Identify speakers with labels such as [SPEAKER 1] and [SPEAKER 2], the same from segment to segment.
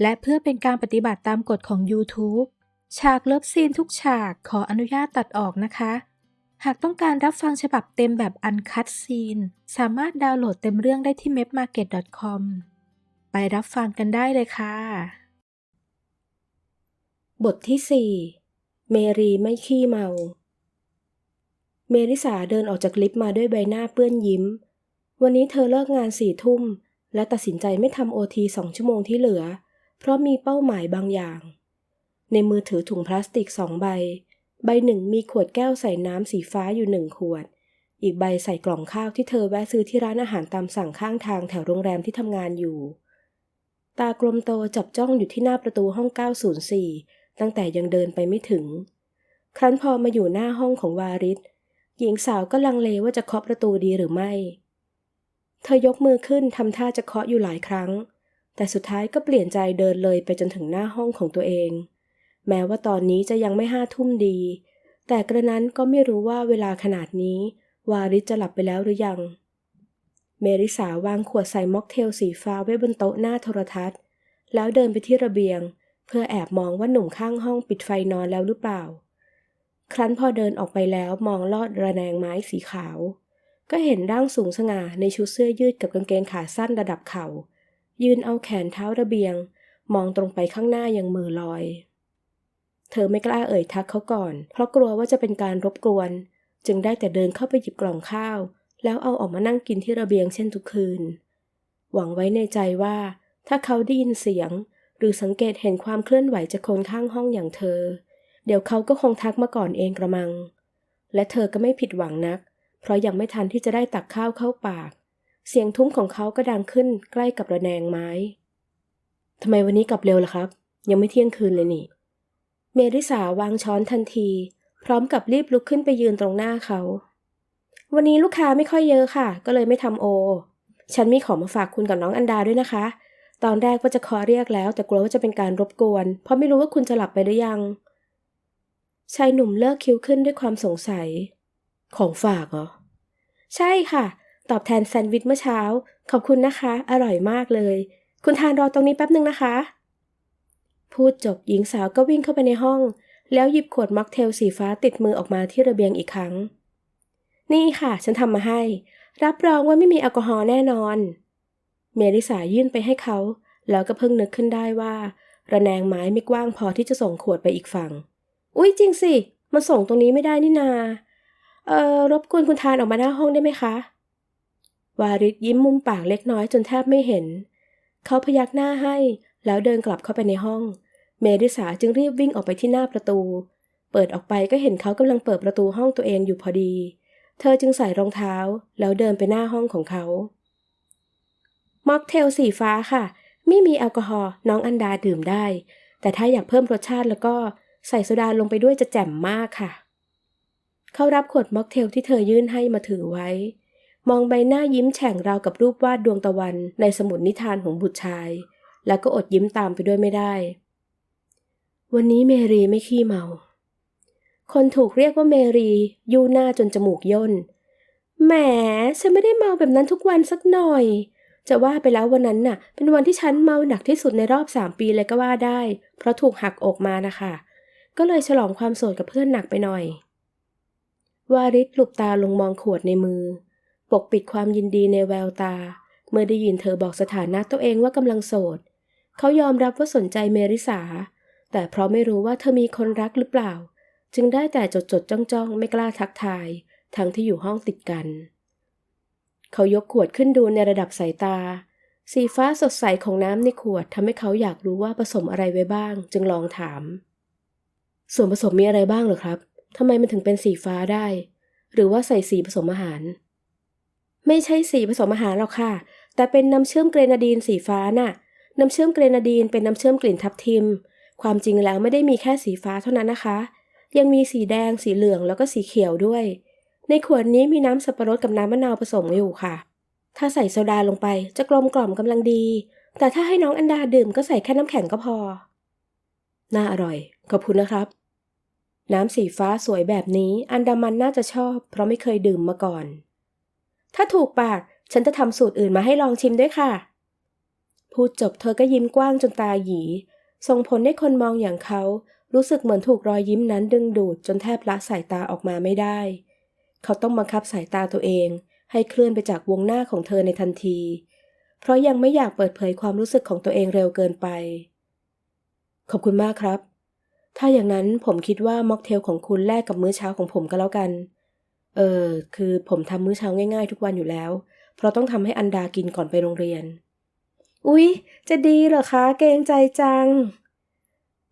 [SPEAKER 1] และเพื่อเป็นการปฏิบัติตามกฎของ YouTube ฉากเลิฟซีนทุกฉากขออนุญาตตัดออกนะคะ หากต้องการรับฟังฉบับเต็มแบบอันคัดซีน สามารถดาวน์โหลดเต็มเรื่องได้ที่ mepmarket.com ไปรับฟังกันได้เลยค่ะ
[SPEAKER 2] บทที่ 4 เมรีไม่ขี้เมา เมริสาเดินออกจากลิฟต์มาด้วยใบหน้าเปื้อนยิ้ม วันนี้เธอเลิกงานสี่ทุ่ม และตัดสินใจไม่ทำโอทีสองชั่วโมงที่เหลือเเพราะมีเป้าหมายบางอย่าง ในมือถือถุงพลาสติกสองใบ ใบหนึ่งมีขวดแก้วใส่น้ำสีฟ้าอยู่หนึ่งขวด อีกใบใส่กล่องข้าวที่เธอแวะซื้อที่ร้านอาหารตามสั่งข้างทางแถวโรงแรมที่ทำงานอยู่ ตากลมโตจับจ้องอยู่ที่หน้าประตูห้อง 904 ตั้งแต่ยังเดินไปไม่ถึง ครั้นพอมาอยู่หน้าห้องของวาริศหญิงสาวก็ลังเลว่าจะเคาะประตูดีหรือไม่ เธอยกมือขึ้นทำท่าจะเคาะอยู่หลายครั้ง แต่สุดท้ายก็เปลี่ยนใจเดินเลยไปจนถึงหน้าห้องของตัวเอง แม้ว่าตอนนี้จะยังไม่ห้าทุ่มดี แต่กระนั้นก็ไม่รู้ว่าเวลาขนาดนี้ วาริศจะหลับไปแล้วหรือยัง เมริสาวางขวดใส่ม็อกเทลสีฟ้าไว้บนโต๊ะหน้าโทรทัศน์ แล้วเดินไปที่ระเบียง เพื่อแอบมองว่าหนุ่มข้างห้องปิดไฟนอนแล้วหรือเปล่า ครั้นพอเดินออกไปแล้วมองลอดระแนงไม้สีขาว ก็เห็นร่างสูงสง่าในชุดเสื้อยืดกับกางเกงขาสั้นระดับเข่า ยืนเอาแขนเท้าระเบียง มองตรงไปข้างหน้ายังมือลอย เธอไม่กล้าเอ่ยทักเขาก่อน เพราะกลัวว่าจะเป็นการรบกวน จึงได้แต่เดินเข้าไปหยิบกล่องข้าว แล้วเอาออกมานั่งกินที่ระเบียงเช่นทุกคืน หวังไว้ในใจว่า ถ้าเขาได้ยินเสียง หรือสังเกตเห็นความเคลื่อนไหวจากคนข้างห้องอย่างเธอ เดี๋ยวเขาก็คงทักมาก่อนเองกระมัง และเธอก็ไม่ผิดหวังนัก เพราะยังไม่ทันที่จะได้ตักข้าวเข้าปาก เสียงทุ้มของเขาก็ดังขึ้นใกล้กับระแนงไม้ ทำไมวันนี้กลับเร็วล่ะครับ ยังไม่เที่ยงคืนเลยนี่ เมริสาวางช้อนทันที พร้อมกับรีบลุกขึ้นไปยืนตรงหน้าเขา วันนี้ลูกค้าไม่ค่อยเยอะค่ะ ก็เลยไม่ทำโอ ฉันมีของมาฝากคุณกับน้องอันดาด้วยนะคะ ตอนแรกว่าจะขอเรียกแล้ว แต่กลัวว่าจะเป็นการรบกวน เพราะไม่รู้ว่าคุณจะหลับไปหรือยัง ชายหนุ่มเลิกคิ้วขึ้นด้วยความสงสัย ของฝากเหรอ ใช่ค่ะ ตอบแทนแซนด์วิชเมื่อเช้า ขอบคุณนะคะ อร่อยมากเลย คุณทานรอตรงนี้แป๊บนึงนะคะ พูดจบหญิงสาวก็วิ่งเข้าไปในห้อง แล้วหยิบขวดม็อกเทลสีฟ้าติดมือออกมาที่ระเบียงอีกครั้ง นี่ค่ะ ฉันทำมาให้ รับรองว่าไม่มีแอลกอฮอล์แน่นอน เมริสายื่นไปให้เขา แล้วก็เพิ่งนึกขึ้นได้ว่า ระแนงไม้ไม่กว้างพอที่จะส่งขวดไปอีกฝั่ง อุ๊ยจริงสิมันส่งตรงนี้ไม่ได้นี่นา เออรบกวนคุณทานออกมาหน้าห้องได้ไหมคะ วาริศยิ้มมุมปากเล็กน้อยจนแทบไม่เห็น เขาพยักหน้าให้ แล้วเดินกลับเข้าไปในห้อง เมริสาจึงรีบวิ่งออกไปที่หน้าประตู เปิดออกไปก็เห็นเขากำลังเปิดประตูห้องตัวเองอยู่พอดี เธอจึงใส่รองเท้า แล้วเดินไปหน้าห้องของเขา ม็อกเทลสีฟ้าค่ะ ไม่มีแอลกอฮอล์น้องอันดาดื่มได้ แต่ถ้าอยากเพิ่มรสชาติแล้วก็ใส่โซดาลงไปด้วยจะแจ่มมากค่ะ เขารับขวดม็อกเทลที่เธอยื่นให้มาถือไว้ มองใบหน้ายิ้มแฉ่งราวกับรูปวาดดวงตะวันในสมุดนิทานของบุตรชาย แล้วก็อดยิ้มตามไปด้วยไม่ได้ วันนี้เมรีไม่ขี้เมา คนถูกเรียกว่าเมรียูหน้าจนจมูกย่น แหม ฉันไม่ได้เมาแบบนั้นทุกวันสักหน่อย จะว่าไปแล้ววันนั้นน่ะ เป็นวันที่ฉันเมาหนักที่สุดในรอบสามปีเลยก็ว่าได้ เพราะถูกหักอกมานะคะก็เลยฉลองความโสดกับเพื่อนหนักไปหน่อย วาริศหลุบตาลงมองขวดในมือ ปกปิดความยินดีในแววตา เมื่อได้ยินเธอบอกสถานะตัวเองว่ากำลังโสด เขายอมรับว่าสนใจเมริสา แต่เพราะไม่รู้ว่าเธอมีคนรักหรือเปล่า จึงได้แต่จดจดจ้องจ้องไม่กล้าทักทาย ทั้งที่อยู่ห้องติดกัน เขายกขวดขึ้นดูในระดับสายตา สีฟ้าสดใสของน้ำในขวดทำให้เขาอยากรู้ว่าผสมอะไรไว้บ้าง จึงลองถาม ส่วนผสมมีอะไรบ้างหรอครับทำไมมันถึงเป็นสีฟ้าได้ หรือว่าใส่สีผสมอาหาร ไม่ใช่สีผสมอาหารหรอกค่ะ แต่เป็นน้ำเชื่อมเกรนาดีนสีฟ้าน่ะ น้ำเชื่อมเกรนาดีนเป็นน้ำเชื่อมกลิ่นทับทิม ความจริงแล้วไม่ได้มีแค่สีฟ้าเท่านั้นนะคะ ยังมีสีแดง สีเหลืองแล้วก็สีเขียวด้วย ในขวดนี้มีน้ำสับปะรดกับน้ำมะนาวผสมอยู่ค่ะ ถ้าใส่โซดาลงไปจะกลมกล่อมกำลังดี แต่ถ้าให้น้องอันดาดื่มก็ใส่แค่น้ำแข็งก็พอ น่าอร่อย ขอบคุณนะครับ น้ำสีฟ้าสวยแบบนี้อันดามันน่าจะชอบ เพราะไม่เคยดื่มมาก่อน ถ้าถูกปาก ฉันจะทำสูตรอื่นมาให้ลองชิมด้วยค่ะ พูดจบเธอก็ยิ้มกว้างจนตาหยี ส่งผลให้คนมองอย่างเขา รู้สึกเหมือนถูกรอยยิ้มนั้นดึงดูดจนแทบละสายตาออกมาไม่ได้ เขาต้องบังคับสายตาตัวเอง ให้เคลื่อนไปจากวงหน้าของเธอในทันที เพราะยังไม่อยากเปิดเผยความรู้สึกของตัวเองเร็วเกินไป ขอบคุณมากครับ ถ้าอย่างนั้นผมคิดว่าม็อกเทลของคุณแลกกับมื้อเช้าของผมก็แล้วกัน เออคือผมทำมื้อเช้าง่าย ๆ ทุกวันอยู่แล้ว เพราะต้องทำให้อันดากินก่อนไปโรงเรียน อุ๊ย จะดีเหรอคะ เกรงใจจัง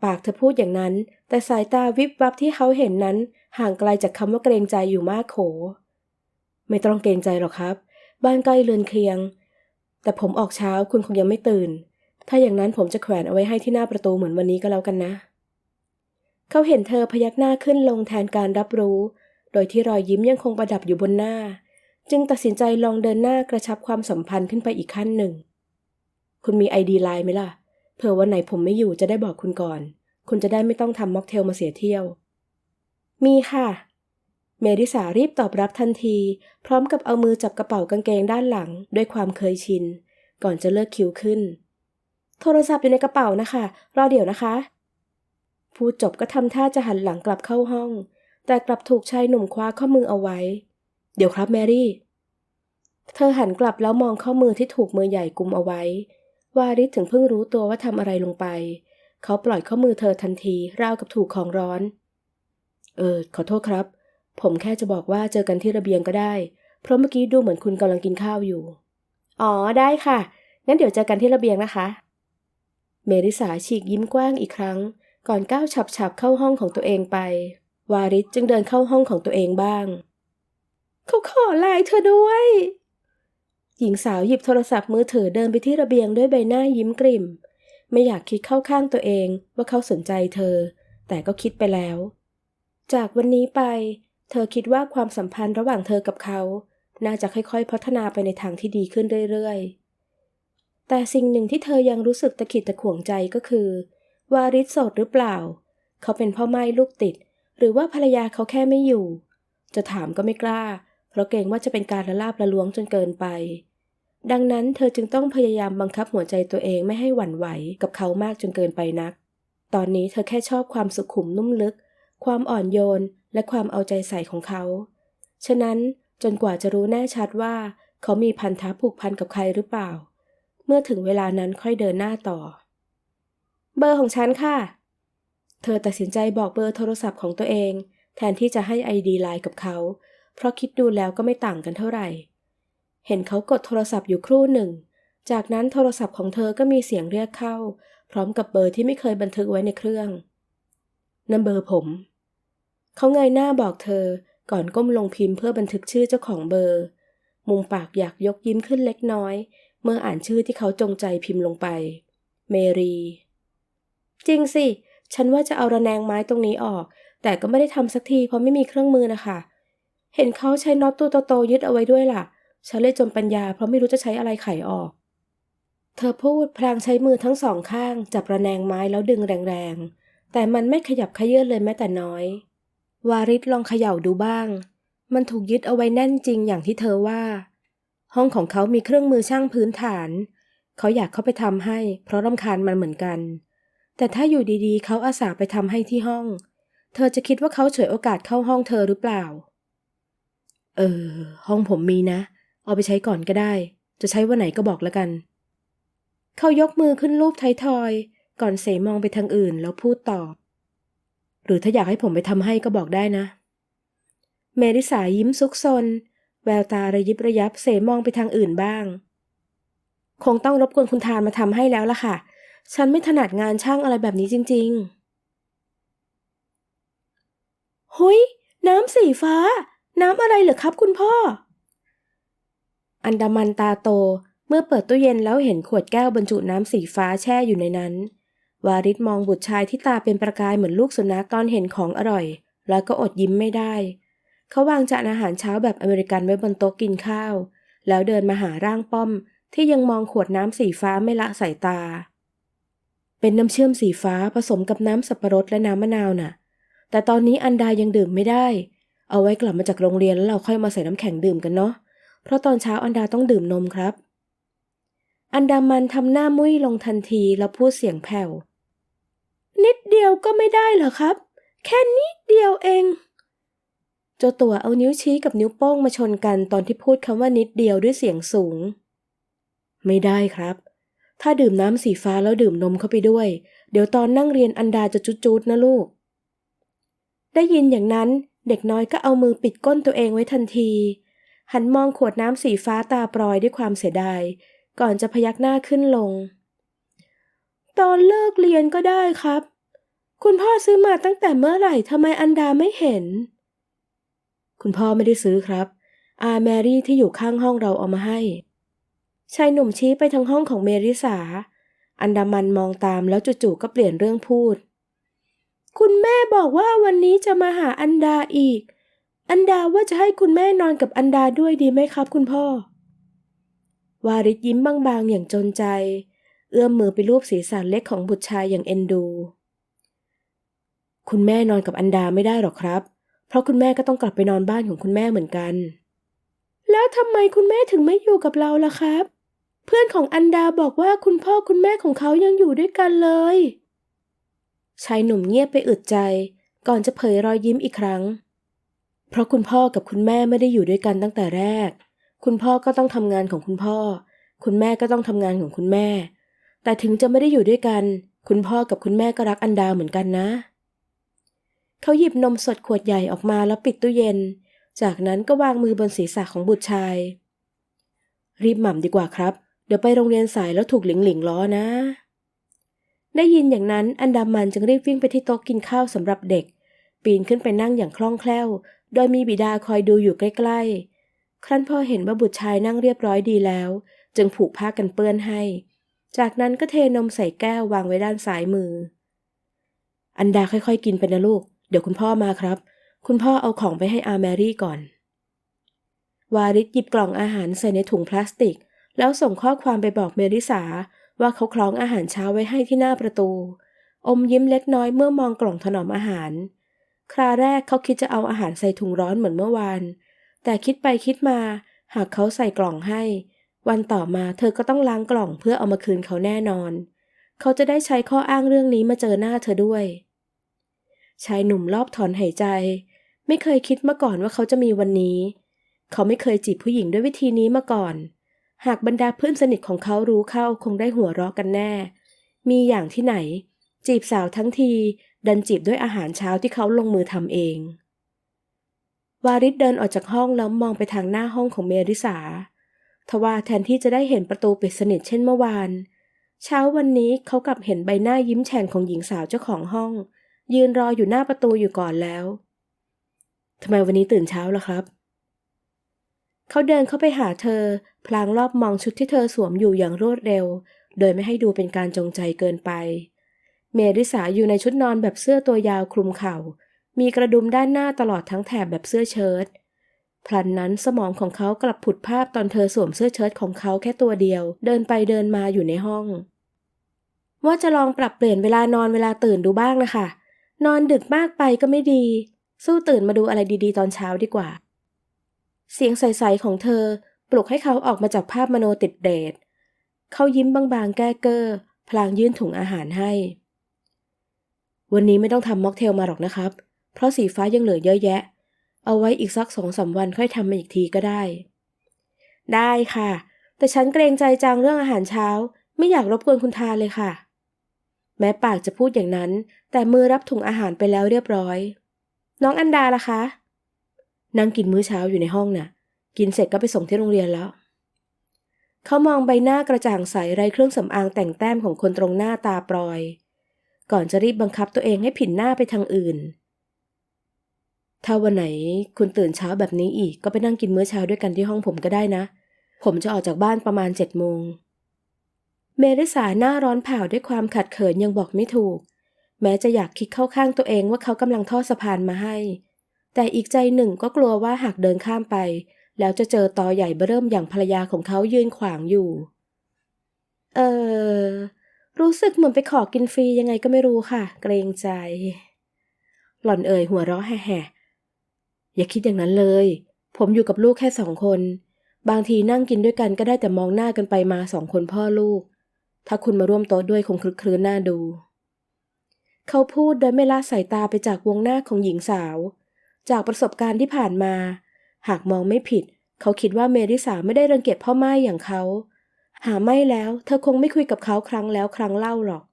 [SPEAKER 2] ปากเธอพูดอย่างนั้น แต่สายตาวิบวับที่เขาเห็นนั้น ห่างไกลจากคำว่าเกรงใจอยู่มากโข ไม่ต้องเกรงใจหรอกครับ บ้านใกล้เรือนเคียง แต่ผมออกเช้าคุณคงยังไม่ตื่น ถ้าอย่างนั้นผมจะแขวนเอาไว้ให้ที่หน้าประตูเหมือนวันนี้ก็แล้วกันนะ เขาเห็นเธอพยักหน้าขึ้นลงแทนการรับรู้ โดยที่รอยยิ้มยังคงประดับอยู่บนหน้า จึงตัดสินใจลองเดินหน้ากระชับความสัมพันธ์ขึ้นไปอีกขั้นหนึ่ง คุณมีไอดีไลน์ไหมล่ะ เผื่อวันไหนผมไม่อยู่จะได้บอกคุณก่อน คุณจะได้ไม่ต้องทำม็อกเทลมาเสียเที่ยว มีค่ะ เมริสารีบตอบรับทันที พร้อมกับเอามือจับกระเป๋ากางเกงด้านหลัง ด้วยความเคยชิน ก่อนจะเลิกคิวขึ้น โทรศัพท์อยู่ในกระเป๋านะคะ รอเดี๋ยวนะคะ พูดจบก็ทำท่าจะหันหลังกลับเข้าห้อง แต่กลับถูกชายหนุ่มคว้าข้อมือเอาไว้ เดี๋ยวครับแมรี่ เธอหันกลับแล้วมองข้อมือที่ถูกมือใหญ่กุมเอาไว้ วาริสถึงเพิ่งรู้ตัวว่าทำอะไรลงไป เขาปล่อยข้อมือเธอทันที ราวกับถูกของร้อน เออ ขอโทษครับ ผมแค่จะบอกว่าเจอกันที่ระเบียงก็ได้ เพราะเมื่อกี้ดูเหมือนคุณกำลังกินข้าวอยู่ อ๋อ ได้ค่ะ งั้นเดี๋ยวเจอกันที่ระเบียงนะคะ เมริสาฉีกยิ้มกว้างอีกครั้ง ก่อนก้าวฉับๆเข้าห้องของตัวเองไป วาริสจึงเดินเข้าห้องของตัวเองบ้าง เขาขอไลน์เธอด้วย หญิงสาวหยิบโทรศัพท์มือถือเดินไปที่ระเบียงด้วยใบหน้ายิ้มกริ่ม ไม่อยากคิดเข้าข้างตัวเองว่าเขาสนใจเธอ แต่ก็คิดไปแล้ว จากวันนี้ไป เธอคิดว่าความสัมพันธ์ระหว่างเธอกับเขา น่าจะค่อยๆ พัฒนาไปในทางที่ดีขึ้นเรื่อยๆ แต่สิ่งหนึ่งที่เธอยังรู้สึกตะขิดตะขวงใจก็คือ วาริสโสดหรือเปล่า เขาเป็นพ่อไม้ลูกติด หรือว่าภรรยาเขาแค่ไม่อยู่ จะถามก็ไม่กล้า เพราะเกรงว่าจะเป็นการละลาบละล้วงจนเกินไป ดังนั้นเธอจึงต้องพยายามบังคับหัวใจตัวเองไม่ให้หวั่นไหวกับเขามากจนเกินไปนัก ตอนนี้เธอแค่ชอบความสุขุมนุ่มลึก ความอ่อนโยน และความเอาใจใส่ของเขา ฉะนั้นจนกว่าจะรู้แน่ชัดว่า เขามีพันธะผูกพันกับใครหรือเปล่า เมื่อถึงเวลานั้นค่อยเดินหน้าต่อ เบอร์ของฉันค่ะ เธอตัดสินใจบอกเบอร์โทรศัพท์ของตัวเอง แทนที่จะให้ไอดีไลน์กับเขา เพราะคิดดูแล้วก็ไม่ต่างกันเท่าไหร่ เห็นเขากดโทรศัพท์อยู่ครู่หนึ่ง จากนั้นโทรศัพท์ของเธอก็มีเสียงเรียกเข้า พร้อมกับเบอร์ที่ไม่เคยบันทึกไว้ในเครื่องนั่นเบอร์ผม เขาเงยหน้าบอกเธอ ก่อนก้มลงพิมพ์เพื่อบันทึกชื่อเจ้าของเบอร์ มุมปากอยากยกยิ้มขึ้นเล็กน้อย เมื่ออ่านชื่อที่เขาจงใจพิมพ์ลงไป เมรี จริงสิ ฉันว่าจะเอาระแนงไม้ตรงนี้ออก แต่ก็ไม่ได้ทำสักทีเพราะไม่มีเครื่องมือนะคะ เห็นเขาใช้น็อตตัวโตๆยึดเอาไว้ด้วยล่ะ ฉันเลยจมปัญญาเพราะไม่รู้จะใช้อะไรไขออก เธอพูดพลางใช้มือทั้งสองข้าง จับระแนงไม้แล้วดึงแรงๆ แต่มันไม่ขยับขยื่นเลยแม้แต่น้อย วาริศลองเขย่าดูบ้าง มันถูกยึดเอาไว้แน่นจริงอย่างที่เธอว่า ห้องของเขามีเครื่องมือช่างพื้นฐาน เขาอยากเข้าไปทำให้ เพราะรำคาญมันเหมือนกัน แต่ถ้าอยู่ดีๆ เขาอาสาไปทำให้ที่ห้อง เธอจะคิดว่าเขาฉวยโอกาสเข้าห้องเธอหรือเปล่า เออ ห้องผมมีนะ เอาไปใช้ก่อนก็ได้ จะใช้วันไหนก็บอกแล้วกัน เขายกมือขึ้นรูปไทยทอย ก่อนเสมองไปทางอื่นแล้วพูดตอบ หรือถ้าอยากให้ผมไปทำให้ก็บอกได้นะ เมริสายิ้มซุกซน แววตาระยิบระยับเสมองไปทางอื่นบ้าง คงต้องรบกวนคุณทานมาทำให้แล้วล่ะค่ะ ฉันไม่ถนัดงานช่างอะไรแบบนี้จริงๆ หุยน้ำสีฟ้า น้ำอะไรเหรอครับคุณพ่อ อันดามันตาโตเมื่อเปิดตู้เย็นแล้วเห็นขวดแก้วบรรจุน้ำสีฟ้าแช่อยู่ในนั้น วาริศมองบุตรชายที่ตาเป็นประกายเหมือนลูกสุนัขตอนเห็นของอร่อย แล้วก็อดยิ้มไม่ได้ เขาวางจานอาหารเช้าแบบอเมริกันไว้บนโต๊ะกินข้าว แล้วเดินมาหาร่างป้อมที่ยังมองขวดน้ำสีฟ้าไม่ละสายตา เป็นน้ำเชื่อมสีฟ้าผสมกับน้ำสับปะรดและน้ำมะนาวน่ะ แต่ตอนนี้อันดายังดื่มไม่ได้ เอาไว้กลับมาจากโรงเรียนแล้วเราค่อยมาใส่น้ำแข็งดื่มกันเนาะ เพราะตอนเช้าอันดาต้องดื่มนมครับ อันดามันทำหน้ามุ้ยลงทันทีแล้วพูดเสียงแผ่ว นิดเดียวก็ไม่ได้เหรอครับ แค่นิดเดียวเอง เจ้าตัวเอานิ้วชี้กับนิ้วโป้งมาชนกันตอนที่พูดคำว่านิดเดียวด้วยเสียงสูง ไม่ได้ครับ ถ้าดื่มน้ำสีฟ้าแล้วดื่มนมเข้าไปด้วย เดี๋ยวตอนนั่งเรียนอันดาจะจุดๆนะลูก ได้ยินอย่างนั้นเด็กน้อยก็เอามือปิดก้นตัวเองไว้ทันที หันมองขวดน้ำสีฟ้าตาปลอยด้วยความเสียดาย ก่อนจะพยักหน้าขึ้นลง ตอนเลิกเรียนก็ได้ครับ คุณพ่อซื้อมาตั้งแต่เมื่อไหร่ทำไมอันดาไม่เห็น คุณพ่อไม่ได้ซื้อครับ อาแมรี่ที่อยู่ข้างห้องเราเอามาให้ ชายหนุ่มชี้ไปทางห้องของเมริสา อันดามันมองตามแล้วจู่ๆก็เปลี่ยนเรื่องพูด คุณแม่บอกว่าวันนี้จะมาหาอันดาอีก อันดาว่าจะให้คุณแม่นอนกับอันดาด้วยดีไหมครับ คุณพ่อ วาริศยิ้มบางๆอย่างจนใจ เอื้อมมือไปลูบศีรษะเล็กของบุตรชายอย่างเอ็นดู คุณแม่นอนกับอันดาไม่ได้หรอกครับ เพราะคุณแม่ก็ต้องกลับไปนอนบ้านของคุณแม่เหมือนกันแล้วทำไมคุณแม่ถึงไม่อยู่กับเราล่ะครับ เพื่อนของอันดาบอกว่าคุณพ่อคุณแม่ของเขายังอยู่ด้วยกันเลย ชายหนุ่มเงียบไปอึดใจ ก่อนจะเผยรอยยิ้มอีกครั้ง เพราะคุณพ่อกับคุณแม่ไม่ได้อยู่ด้วยกันตั้งแต่แรก คุณพ่อก็ต้องทำงานของคุณพ่อ คุณแม่ก็ต้องทำงานของคุณแม่ แต่ถึงจะไม่ได้อยู่ด้วยกัน คุณพ่อกับคุณแม่ก็รักอันดาเหมือนกันนะ เขาหยิบนมสดขวดใหญ่ออกมาแล้วปิดตู้เย็น จากนั้นก็วางมือบนศีรษะของบุตรชาย รีบหม่ำดีกว่าครับ เดี๋ยวไปโรงเรียนสายแล้วถูกหลิงหลิงล้อนะ ได้ยินอย่างนั้นอันดามันจึงรีบวิ่งไปที่โต๊ะกินข้าวสำหรับเด็ก ปีนขึ้นไปนั่งอย่างคล่องแคล่ว โดยมีบิดาคอยดูอยู่ใกล้ ๆ ครั้นพอเห็นว่าบุตรชายนั่งเรียบร้อยดีแล้ว จึงผูกผ้ากันเปื้อนให้ จากนั้นก็เทนมใส่แก้ววางไว้ด้านซ้ายมือ อันดาค่อยๆ กินไปนะลูก เดี๋ยวคุณพ่อมาครับ คุณพ่อเอาของไปให้อาแมรี่ก่อน วาริศหยิบกล่องอาหารใส่ในถุงพลาสติก แล้วส่งข้อความไปบอกเมริสาว่าเขาคล้องอาหารเช้าไว้ให้ที่หน้าประตู อมยิ้มเล็กน้อยเมื่อมองกล่องถนอมอาหาร คราแรกเขาคิดจะเอาอาหารใส่ถุงร้อนเหมือนเมื่อวาน แต่คิดไปคิดมา หากเขาใส่กล่องให้ วันต่อมาเธอก็ต้องล้างกล่องเพื่อเอามาคืนเขาแน่นอน เขาจะได้ใช้ข้ออ้างเรื่องนี้มาเจอหน้าเธอด้วย ชายหนุ่มรอบถอนหายใจ ไม่เคยคิดมาก่อนว่าเขาจะมีวันนี้ เขาไม่เคยจีบผู้หญิงด้วยวิธีนี้มาก่อน หากบรรดาเพื่อนสนิทของเขารู้เข้าคงได้หัวเราะกันแน่ มีอย่างที่ไหน จีบสาวทั้งที ดันจีบด้วยอาหารเช้าที่เขาลงมือทำเอง วาริศเดินออกจากห้องแล้วมองไปทางหน้าห้องของเมริสาทว่าแทนที่จะได้เห็นประตูปิดสนิทเช่นเมื่อวาน เช้าวันนี้เขากลับเห็นใบหน้ายิ้มแฉ่งของหญิงสาวเจ้าของห้อง ยืนรออยู่หน้าประตูอยู่ก่อนแล้วทำไมวันนี้ตื่นเช้าล่ะครับ เขาเดินเข้าไปหาเธอ พลางรอบมองชุดที่เธอสวมอยู่อย่างรวดเร็ว โดยไม่ให้ดูเป็นการจงใจเกินไป เมริสาอยู่ในชุดนอนแบบเสื้อตัวยาวคลุมเข่า มีกระดุมด้านหน้าตลอดทั้งแถบแบบเสื้อเชิ้ตพลันนั้นสมองของเขากลับผุดภาพตอนเธอสวมเสื้อเชิ้ตของเขาแค่ตัวเดียว เดินไปเดินมาอยู่ในห้อง ว่าจะลองปรับเปลี่ยนเวลานอนเวลาตื่นดูบ้างนะคะ นอนดึกมากไปก็ไม่ดี สู้ตื่นมาดูอะไรดีๆ ตอนเช้าดีกว่า เสียงใสๆของเธอปลุกให้เขาออกมาจากภาพมโนติดเดทเขายิ้มบางๆ แก้เกอ้อพลางยื่นถุงอาหารให้ วันนี้ไม่ต้องทำม็อกเทลมาหรอกนะครับ เพราะสีฟ้ายังเหลือเยอะแยะ เอาไว้อีกสักสองสาวันค่อยทำมาอีกทีก็ได้ ได้ค่ะ แต่ฉันเกรงใจจังเรื่องอาหารเช้า ไม่อยากรบกวนคุณทานเลยค่ะ แม้ปากจะพูดอย่างนั้น แต่มือรับถุงอาหารไปแล้วเรียบร้อย น้องอันดาล่ะคะ นั่งกินมื้อเช้าอยู่ในห้องน่ะ กินเสร็จก็ไปส่งที่โรงเรียนแล้ว เขามองใบหน้ากระจ่างใสไร้เครื่องสำอางแต่งแต้มของคนตรงหน้าตาปลอย ก่อนจะรีบบังคับตัวเองให้ผินหน้าไปทางอื่น ถ้าวันไหนคุณตื่นเช้าแบบนี้อีกก็ไปนั่งกินมื้อเช้าด้วยกันที่ห้องผมก็ได้นะผผมจะออกจากบ้านประมาณเจ็ดโมง เมริสาหน้าร้อนเผาด้วยความขัดเขินยังบอกไม่ถูก แม้จะอยากคิดเข้าข้างตัวเองว่าเขากำลังทอดสะพานมาให้ แต่อีกใจหนึ่งก็กลัวว่าหากเดินข้ามไป แล้วจะเจอตอใหญ่เบ้อเริ่มอย่างภรรยาของเขายืนขวางอยู่ เออ รู้สึกเหมือนไปขอกินฟรียังไงก็ไม่รู้ค่ะ เกรงใจ หล่อนเอ่ยหัวเราะแห่ๆอย่าคิดอย่างนั้นเลย ผมอยู่กับลูกแค่สองคน บางทีนั่งกินด้วยกันก็ได้แต่มองหน้ากันไปมาสองคนพ่อลูก ถ้าคุณมาร่วมโต๊ะด้วยคงคลึกครื้นหน้าดู เขาพูดโดยไม่ละสายตาไปจากวงหน้าของหญิงสาว จากประสบการณ์ที่ผ่านมา หากมองไม่ผิด เขาคิดว่าเมริสาไม่ได้รังเกียจพ่อไม้อย่างเขา หาไม่แล้ว เธอคงไม่คุยกับเขาครั้งแล้วครั้งเล่าหรอก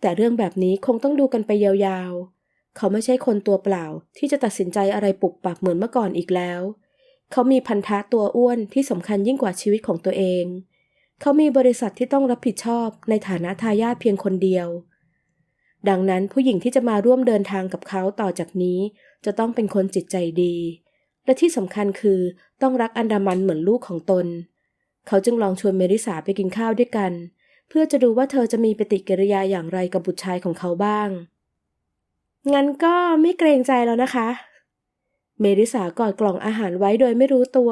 [SPEAKER 2] แต่เรื่องแบบนี้คงต้องดูกันไปยาวๆ เขาไม่ใช่คนตัวเปล่าที่จะตัดสินใจอะไรปุบปับเหมือนเมื่อก่อนอีกแล้ว เขามีพันธะตัวอ้วนที่สำคัญยิ่งกว่าชีวิตของตัวเอง เขามีบริษัทที่ต้องรับผิดชอบในฐานะทายาทเพียงคนเดียว ดังนั้นผู้หญิงที่จะมาร่วมเดินทางกับเขาต่อจากนี้ จะต้องเป็นคนจิตใจดี และที่สำคัญคือต้องรักอันดามันเหมือนลูกของตน เขาจึงลองชวนเมริสาไปกินข้าวด้วยกัน เพื่อจะดูว่าเธอจะมีปฏิกิริยาอย่างไรกับบุตรชายของเขาบ้าง งั้นก็ไม่เกรงใจแล้วนะคะ เมริสากอดกล่องอาหารไว้โดยไม่รู้ตัว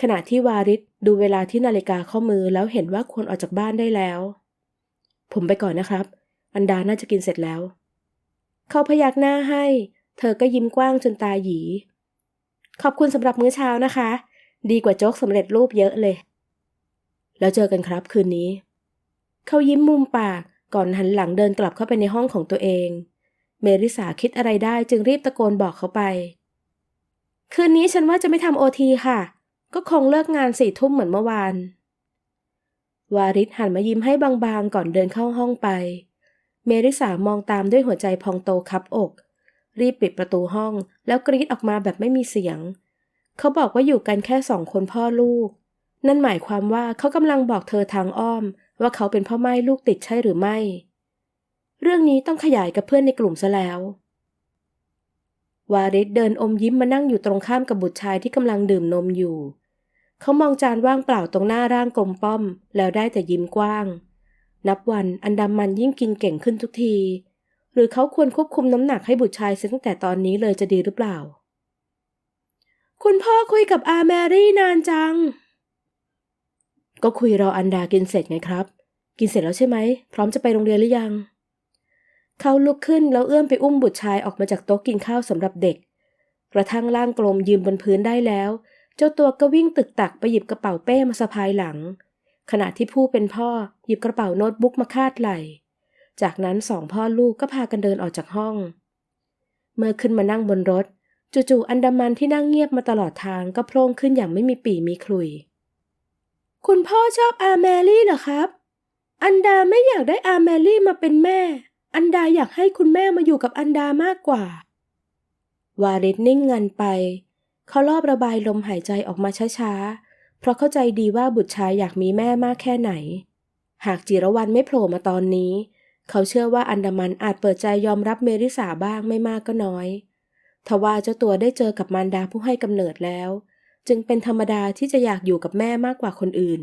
[SPEAKER 2] ขณะที่วาริศดูเวลาที่นาฬิกาข้อมือแล้วเห็นว่าควรออกจากบ้านได้แล้ว ผมไปก่อนนะครับ อันดาน่าจะกินเสร็จแล้ว เขาพยักหน้าให้ เธอก็ยิ้มกว้างจนตาหยี ขอบคุณสำหรับมื้อเช้านะคะ ดีกว่าโจ๊กสำเร็จรูปเยอะเลย แล้วเจอกันครับคืนนี้ เขายิ้มมุมปากก่อนหันหลังเดินกลับเข้าไปในห้องของตัวเอง เมริสาคิดอะไรได้จึงรีบตะโกนบอกเขาไป คืนนี้ฉันว่าจะไม่ทำโอทีค่ะ ก็คงเลิกงานสี่ทุ่มเหมือนเมื่อวาน วาริศหันมายิ้มให้บางๆก่อนเดินเข้าห้องไป เมริสามองตามด้วยหัวใจพองโตคับอก รีบปิดประตูห้องแล้วกรีดออกมาแบบไม่มีเสียง เขาบอกว่าอยู่กันแค่สองคนพ่อลูก นั่นหมายความว่าเขากำลังบอกเธอทางอ้อม ว่าเขาเป็นพ่อไม้ลูกติดใช่หรือไม่ เรื่องนี้ต้องขยายกับเพื่อนในกลุ่มซะแล้ว วาริศเดินอมยิ้มมานั่งอยู่ตรงข้ามกับบุตรชายที่กำลังดื่มนมอยู่ เขามองจานว่างเปล่าตรงหน้าร่างกลมป้อม แล้วได้แต่ยิ้มกว้าง นับวันอันดามันยิ่งกินเก่งขึ้นทุกที หรือเขาควรควบคุมน้ำหนักให้บุตรชายเสียตั้งแต่ตอนนี้เลยจะดีหรือเปล่า คุณพ่อคุยกับอาแมรี่นานจัง ก็คุยรออันดากินเสร็จไงครับ กินเสร็จแล้วใช่ไหม พร้อมจะไปโรงเรียนหรือยัง เขาลุกขึ้นแล้วเอื้อมไปอุ้มบุตรชายออกมาจากโต๊ะกินข้าวสำหรับเด็ก กระทั่งร่างกลมยืนบนพื้นได้แล้ว เจ้าตัวก็วิ่งตึกตักไปหยิบกระเป๋าเป้มาสะพายหลัง ขณะที่ผู้เป็นพ่อหยิบกระเป๋าโน้ตบุ๊กมาคาดไหล่จากนั้นสองพ่อลูกก็พากันเดินออกจากห้อง เมื่อขึ้นมานั่งบนรถ จู่ๆอันดามันที่นั่งเงียบมาตลอดทางก็โพล่งขึ้นอย่างไม่มีปีมีคลุย คุณพ่อชอบอาแมรี่เหรอครับ อันดาไม่อยากได้อาแมรี่มาเป็นแม่ อันดาอยากให้คุณแม่มาอยู่กับอันดามากกว่า วาริศนิ่งงันไป เขารอบระบายลมหายใจออกมาช้าๆ เพราะเข้าใจดีว่าบุตรชายอยากมีแม่มากแค่ไหน หากจิรวรรณไม่โผล่มาตอนนี้ เขาเชื่อว่าอันดามันอาจเปิดใจยอมรับเมริสาบ้างไม่มากก็น้อยทว่าเจ้าตัวได้เจอกับมารดาผู้ให้กำเนิดแล้ว จึงเป็นธรรมดาที่จะอยากอยู่กับแม่มากกว่าคนอื่น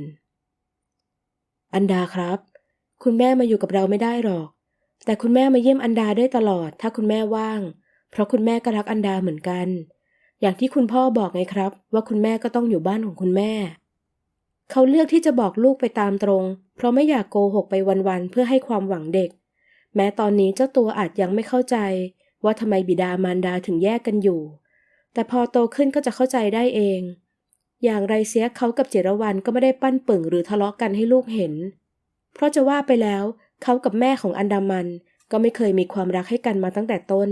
[SPEAKER 2] อันดาครับ คุณแม่มาอยู่กับเราไม่ได้หรอก แต่คุณแม่มาเยี่ยมอันดาได้ตลอด ถ้าคุณแม่ว่าง เพราะคุณแม่ก็รักอันดาเหมือนกัน อย่างที่คุณพ่อบอกไงครับ ว่าคุณแม่ก็ต้องอยู่บ้านของคุณแม่ เขาเลือกที่จะบอกลูกไปตามตรง เพราะไม่อยากโกหกไปวันๆเพื่อให้ความหวังเด็ก แม้ตอนนี้เจ้าตัวอาจยังไม่เข้าใจ ว่าทำไมบิดามารดาถึงแยกกันอยู่ แต่พอโตขึ้นก็จะเข้าใจได้เอง อย่างไรเสียเขากับเจรวันก็ไม่ได้ปั้นปึ่งหรือทะเลาะกันให้ลูกเห็น เพราะจะว่าไปแล้ว เขากับแม่ของอันดามันก็ไม่เคยมีความรักให้กันมาตั้งแต่ต้น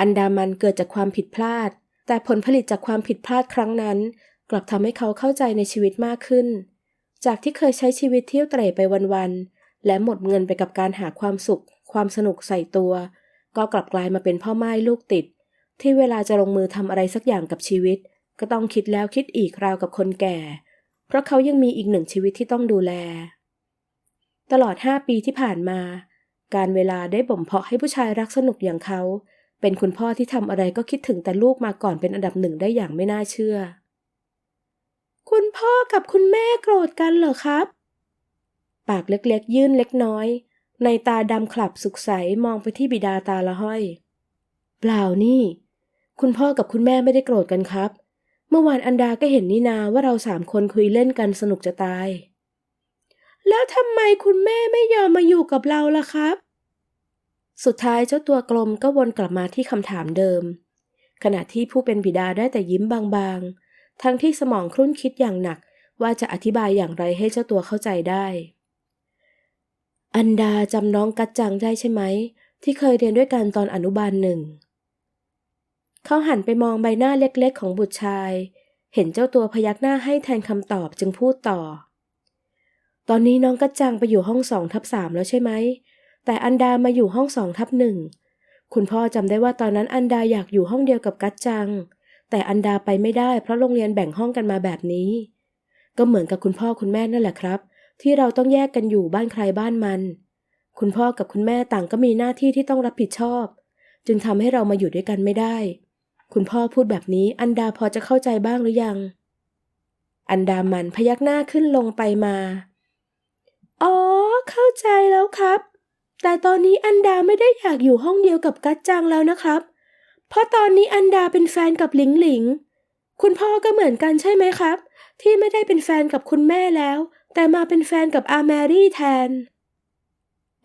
[SPEAKER 2] อันดามันเกิดจากความผิดพลาด แต่ผลผลิตจากความผิดพลาดครั้งนั้น กลับทำให้เขาเข้าใจในชีวิตมากขึ้น จากที่เคยใช้ชีวิตเที่ยวเตร่ไปวันๆ และหมดเงินไปกับการหาความสุข ความสนุกใส่ตัว ก็กลับกลายมาเป็นพ่อไม้ลูกติด ที่เวลาจะลงมือทำอะไรสักอย่างกับชีวิต ก็ต้องคิดแล้วคิดอีกราวกับคนแก่ เพราะเขายังมีอีกหนึ่งชีวิตที่ต้องดูแล ตลอดห้าปีที่ผ่านมา การเวลาได้บ่มเพาะให้ผู้ชายรักสนุกอย่างเขา เป็นคุณพ่อที่ทำอะไรก็คิดถึงแต่ลูกมาก่อนเป็นอันดับหนึ่งได้อย่างไม่น่าเชื่อ คุณพ่อกับคุณแม่โกรธกันเหรอครับ ปากเล็กๆ ยื่นเล็กน้อย ในตาดำขลับสุขใสมองไปที่บิดาตาละห้อย เปล่านี่ คุณพ่อกับคุณแม่ไม่ได้โกรธกันครับ เมื่อวานอันดาก็เห็นนี่นาว่าเราสามคนคุยเล่นกันสนุกจะตาย แล้วทำไมคุณแม่ไม่ยอมมาอยู่กับเราล่ะครับ สุดท้ายเจ้าตัวกลมก็วนกลับมาที่คำถามเดิม ขณะที่ผู้เป็นบิดาได้แต่ยิ้มบางๆ ทั้งที่สมองครุ่นคิดอย่างหนักว่าจะอธิบายอย่างไรให้เจ้าตัวเข้าใจได้ อันดาจำน้องกัจจังได้ใช่ไหม ที่เคยเรียนด้วยกันตอนอนุบาลหนึ่ง เขาหันไปมองใบหน้าเล็กๆ ของบุตรชาย เห็นเจ้าตัวพยักหน้าให้แทนคำตอบจึงพูดต่อ ตอนนี้น้องกัจจังไปอยู่ห้องสองทับสามแล้วใช่ไหม แต่อันดามาอยู่ห้องสองทับหนึ่งคุณพ่อจำได้ว่าตอนนั้นอันดาอยากอยู่ห้องเดียวกับกัจจัง แต่อันดาไปไม่ได้เพราะโรงเรียนแบ่งห้องกันมาแบบนี้ ก็เหมือนกับคุณพ่อคุณแม่นั่นแหละครับ ที่เราต้องแยกกันอยู่บ้านใครบ้านมัน คุณพ่อกับคุณแม่ต่างก็มีหน้าที่ที่ต้องรับผิดชอบ จึงทำให้เรามาอยู่ด้วยกันไม่ได้ คุณพ่อพูดแบบนี้อันดาพอจะเข้าใจบ้างหรือยัง อันดามันพยักหน้าขึ้นลงไปมา อ๋อ เข้าใจแล้วครับ แต่ตอนนี้อันดาไม่ได้อยากอยู่ห้องเดียวกับกัจจังแล้วนะครับ เพราะตอนนี้อันดาเป็นแฟนกับหลิงหลิง คุณพ่อก็เหมือนกันใช่ไหมครับ ที่ไม่ได้เป็นแฟนกับคุณแม่แล้ว แต่มาเป็นแฟนกับอาแมรี่แทน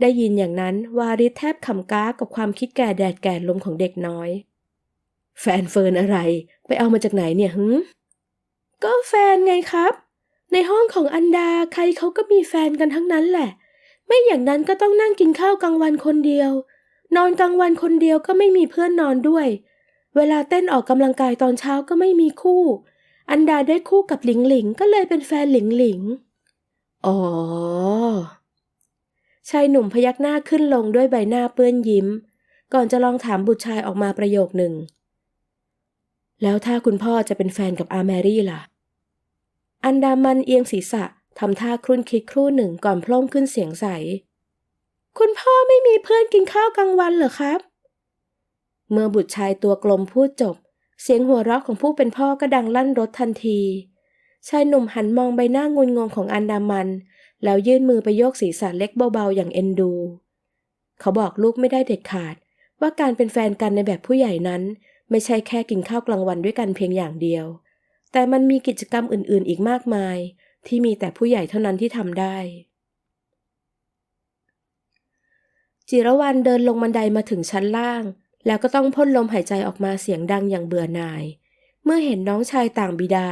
[SPEAKER 2] ได้ยินอย่างนั้นวาริสแทบขำก้ากับความคิดแก่แดดแก่ลมของเด็กน้อย แฟนเฟิร์นอะไร ไปเอามาจากไหนเนี่ยหึก็แฟนไงครับ ในห้องของอันดาใครเขาก็มีแฟนกันทั้งนั้นแหละ ไม่อย่างนั้นก็ต้องนั่งกินข้าวกลางวันคนเดียว นอนกลางวันคนเดียวก็ไม่มีเพื่อนนอนด้วย เวลาเต้นออกกำลังกายตอนเช้าก็ไม่มีคู่ อันดาได้คู่กับหลิงหลิงก็เลยเป็นแฟนหลิงหลิง อ๋อ ชายหนุ่มพยักหน้าขึ้นลงด้วยใบหน้าเปื้อนยิ้ม ก่อนจะลองถามบุตรชายออกมาประโยคหนึ่ง แล้วถ้าคุณพ่อจะเป็นแฟนกับอาแมรี่ล่ะ อันดามันเอียงศีรษะ ทำท่าครุ่นคิดครู่หนึ่งก่อนพล่งขึ้นเสียงใส คุณพ่อไม่มีเพื่อนกินข้าวกลางวันเหรอครับ เมื่อบุตรชายตัวกลมพูดจบ เสียงหัวเราะของผู้เป็นพ่อก็ดังลั่นรถทันที ชายหนุ่มหันมองใบหน้างุนงงของอันดามัน แล้วยื่นมือไปโยกศีรษะเล็กเบาๆอย่างเอ็นดู เขาบอกลูกไม่ได้เด็ดขาด ว่าการเป็นแฟนกันในแบบผู้ใหญ่นั้น ไม่ใช่แค่กินข้าวกลางวันด้วยกันเพียงอย่างเดียว แต่มันมีกิจกรรมอื่นๆ อีกมากมาย ที่มีแต่ผู้ใหญ่เท่านั้นที่ทำได้ จิรวรรณเดินลงบันไดมาถึงชั้นล่าง แล้วก็ต้องพ่นลมหายใจออกมาเสียงดังอย่างเบื่อหน่าย เมื่อเห็นน้องชายต่างบิดา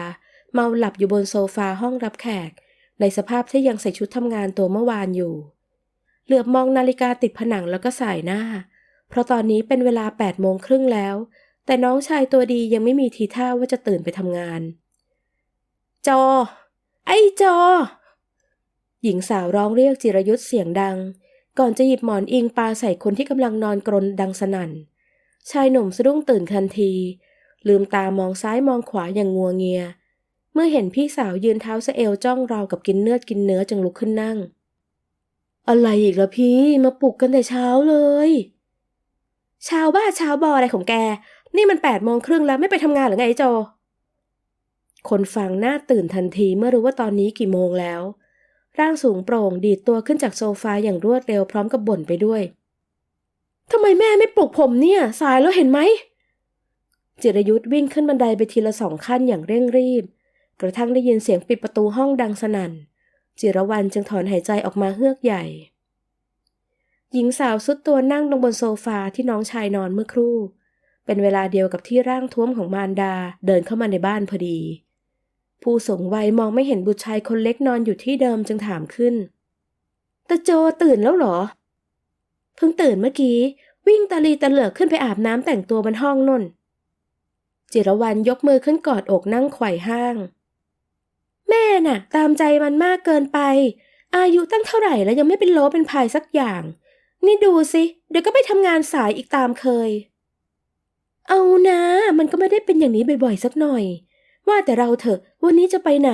[SPEAKER 2] เมาหลับอยู่บนโซฟาห้องรับแขก ในสภาพที่ยังใส่ชุดทำงานตัวเมื่อวานอยู่ เหลือบมองนาฬิกาติดผนังแล้วก็สายหน้า เพราะตอนนี้เป็นเวลาแปดโมงครึ่งแล้ว แต่น้องชายตัวดียังไม่มีทีท่าว่าจะตื่นไปทำงาน จอ ไอ้จอ หญิงสาวร้องเรียกจิรยุทธเสียงดัง ก่อนจะหยิบหมอนอิงปาใส่คนที่กำลังนอนกรนดังสนั่น ชายหนุ่มสะดุ้งตื่นทันที ลืมตามองซ้ายมองขวาอย่างงัวเงีย เมื่อเห็นพี่สาวยืนเท้าสะเอวจ้องเรากับกินเนื้อกินเนื้อจึงลุกขึ้นนั่ง อะไรอีกละพี่มาปลุกกันแต่เช้าเลยเช้าบ้าเช้าบออะไรของแก นี่มันแปดโมงครึ่งแล้วไม่ไปทำงานหรือไงไอ้โจ คนฟังหน้าตื่นทันทีเมื่อรู้ว่าตอนนี้กี่โมงแล้ว ร่างสูงโปร่งดีดตัวขึ้นจากโซฟาอย่างรวดเร็วพร้อมกับบ่นไปด้วยทำไมแม่ไม่ปลุกผมเนี่ย สายแล้วเห็นไหม จิรยุทธ์วิ่งขึ้นบันไดไปทีละสองขั้นอย่างเร่งรีบ กระทั่งได้ยินเสียงปิดประตูห้องดังสนั่น จิรวรรณจึงถอนหายใจออกมาเฮือกใหญ่ หญิงสาวสุดตัวนั่งลงบนโซฟาที่น้องชายนอนเมื่อครู่ เป็นเวลาเดียวกับที่ร่างท้วมของมารดาเดินเข้ามาในบ้านพอดี ผู้สูงวัยมองไม่เห็นบุตรชายคนเล็กนอนอยู่ที่เดิมจึงถามขึ้นตาโจตื่นแล้วหรอ เพิ่งตื่นเมื่อกี้ วิ่งตะลีตะเหลือกขึ้นไปอาบน้ำแต่งตัวบนห้องนนจิรวรรณยกมือขึ้นกอดอกนั่งไขว่ห้าง แม่น่ะ ตามใจมันมากเกินไป อายุตั้งเท่าไหร่แล้วยังไม่เป็นโลเป็นพายสักอย่าง นี่ดูสิเดี๋ยวก็ไปทำงานสายอีกตามเคย เอานะ มันก็ไม่ได้เป็นอย่างนี้บ่อยๆสักหน่อย ว่าแต่เราเถอะวันนี้จะไปไหน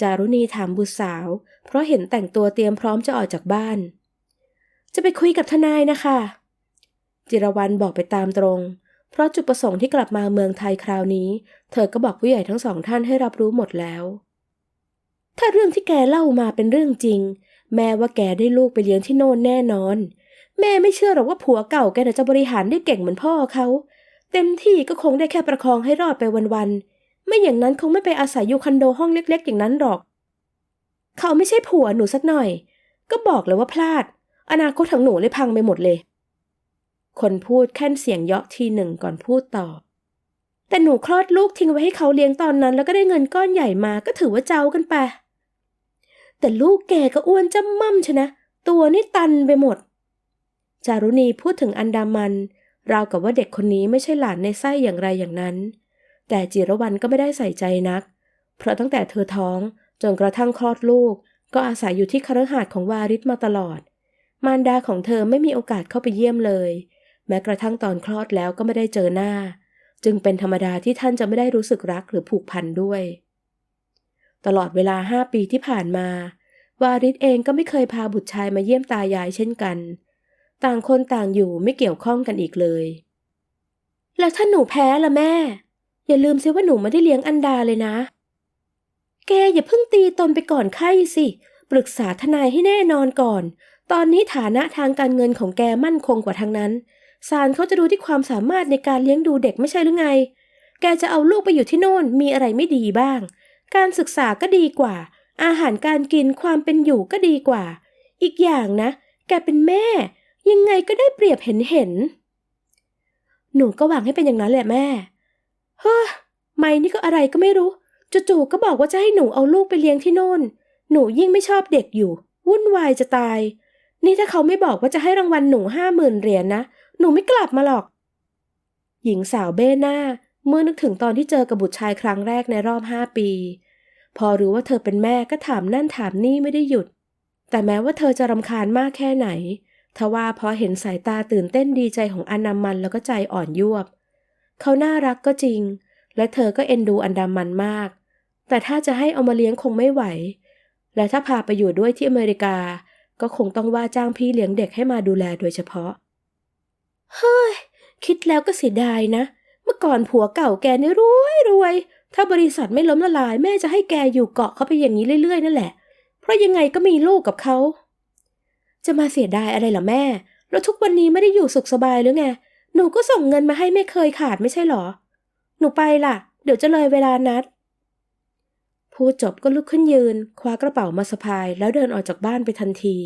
[SPEAKER 2] จารุณีถามบุตรสาว เพราะเห็นแต่งตัวเตรียมพร้อมจะออกจากบ้าน จะไปคุยกับทนายนะคะ จิรวรรณบอกไปตามตรง เพราะจุดประสงค์ที่กลับมาเมืองไทยคราวนี้ เธอก็บอกผู้ใหญ่ทั้งสองท่านให้รับรู้หมดแล้ว ถ้าเรื่องที่แกเล่ามาเป็นเรื่องจริง แม่ว่าแกได้ลูกไปเลี้ยงที่โน่นแน่นอน แม่ไม่เชื่อหรอกว่าผัวเก่าแกจะบริหารได้เก่งเหมือนพ่อเขา เต็มที่ก็คงได้แค่ประคองให้รอดไปวันๆ ไม่อย่างนั้นคงไม่ไปอาศัยอยู่คอนโดห้องเล็ก ๆ อย่างนั้นหรอก เขาไม่ใช่ผัวหนูสักหน่อย ก็บอกเลยว่าพลาด อนาคตของหนูเลยพังไปหมดเลย คนพูดแค่นเสียงเยาะทีหนึ่งก่อนพูดต่อ แต่หนูคลอดลูกทิ้งไว้ให้เขาเลี้ยงตอนนั้น แล้วก็ได้เงินก้อนใหญ่มาก็ถือว่าเจ้ากันไป แต่ลูกแกก็อ้วนจ้ำม่ำชนะ ตัวนี่ตันไปหมด จารุณีพูดถึงอันดามัน ราวกับว่าเด็กคนนี้ไม่ใช่หลานในไส้อย่างไรอย่างนั้น แต่จิรวรรณก็ไม่ได้ใส่ใจนัก เพราะตั้งแต่เธอท้องจนกระทั่งคลอดลูก ก็อาศัยอยู่ที่คฤหาสน์ของวาริศมาตลอด มารดาของเธอไม่มีโอกาสเข้าไปเยี่ยมเลย แม้กระทั่งตอนคลอดแล้วก็ไม่ได้เจอหน้า จึงเป็นธรรมดาที่ท่านจะไม่ได้รู้สึกรักหรือผูกพันด้วย ตลอดเวลาห้าปีที่ผ่านมา วาริศเองก็ไม่เคยพาบุตรชายมาเยี่ยมตายายเช่นกัน ต่างคนต่างอยู่ไม่เกี่ยวข้องกันอีกเลย แล้วถ้าหนูแพ้ล่ะแม่ อย่าลืมซิว่าหนูไม่ได้เลี้ยงอันดาเลยนะ แกอย่าเพิ่งตีตนไปก่อนไข้สิ ปรึกษาทนายให้แน่นอนก่อน ตอนนี้ฐานะทางการเงินของแกมั่นคงกว่าทางนั้น ศาลเขาจะดูที่ความสามารถในการเลี้ยงดูเด็กไม่ใช่หรือไง แกจะเอาลูกไปอยู่ที่โน่นมีอะไรไม่ดีบ้าง การศึกษาก็ดีกว่า อาหารการกินความเป็นอยู่ก็ดีกว่า อีกอย่างนะ แกเป็นแม่ ยังไงก็ได้เปรียบเห็นเห็น หนูก็หวังให้เป็นอย่างนั้นแหละแม่ เฮ้อไม่นี่ก็อะไรก็ไม่รู้ จู่ๆก็บอกว่าจะให้หนูเอาลูกไปเลี้ยงที่โน่น หนูยิ่งไม่ชอบเด็กอยู่ วุ่นวายจะตาย นี่ถ้าเขาไม่บอกว่าจะให้รางวัลหนูห้าหมื่นเหรียญนะหนูไม่กลับมาหรอก หญิงสาวเบ้หน้า เมื่อนึกถึงตอนที่เจอกับบุตรชายครั้งแรกในรอบห้าปี พอรู้ว่าเธอเป็นแม่ก็ถามนั่นถามนี่ไม่ได้หยุด แต่แม้ว่าเธอจะรำคาญมากแค่ไหน ทว่าพอเห็นสายตาตื่นเต้นดีใจของอนามันแล้วก็ใจอ่อนยวบ เขาน่ารักก็จริง และเธอก็เอ็นดูอันดามันมาก แต่ถ้าจะให้เอามาเลี้ยงคงไม่ไหว และถ้าพาไปอยู่ด้วยที่อเมริกา ก็คงต้องว่าจ้างพี่เลี้ยงเด็กให้มาดูแลโดยเฉพาะ เฮ้ย คิดแล้วก็เสียดายนะ เมื่อก่อนผัวเก่าแกนี่รวยรวย ถ้าบริษัทไม่ล้มละลายแม่จะให้แกอยู่เกาะเขาไปอย่างนี้เรื่อยๆนั่นแหละ เพราะยังไงก็มีลูกกับเขา จะมาเสียดายอะไรหรอแม่ แล้วทุกวันนี้ไม่ได้อยู่สุขสบายหรือไง หนูก็ส่งเงินมาให้ไม่เคยขาดไม่ใช่หรอ หนูไปล่ะ เดี๋ยวจะเลยเวลานัด พูดจบก็ลุกขึ้นยืน คว้ากระเป๋ามาสะพาย แล้วเดินออกจากบ้านไปทันที